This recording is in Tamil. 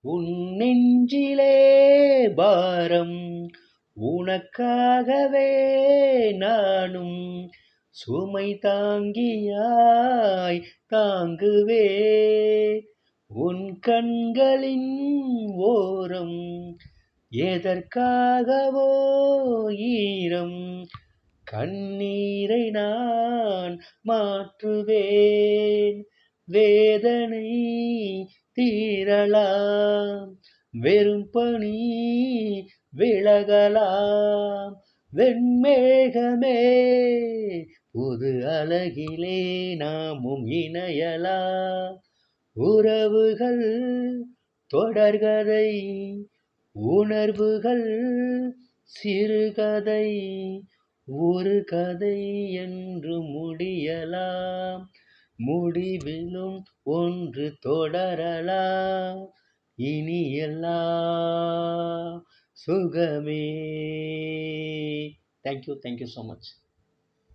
உன் நெஞ்சிலே பாரம். உனக்காகவே நானும் சுமை தாங்கியாய் தாங்குவே. உன் கண்களின் ஓரம் எதற்காகவோ ஈரம். கண்ணீரை நான் மாற்றுவேன். வேதனை தீரலாம். வெறும் பணி விலகலாம். வெண்மேகமே புது அழகிலே நாமும் இணையலாம். உறவுகள் தொடர்கதை உணர்வுகள் சிறுகதை ஒரு கதை என்று முடியலாம். முடிவிலும் ஒன்று தொடரலாம் இனி எல்லாம் சுகமே. Thank you thank you so much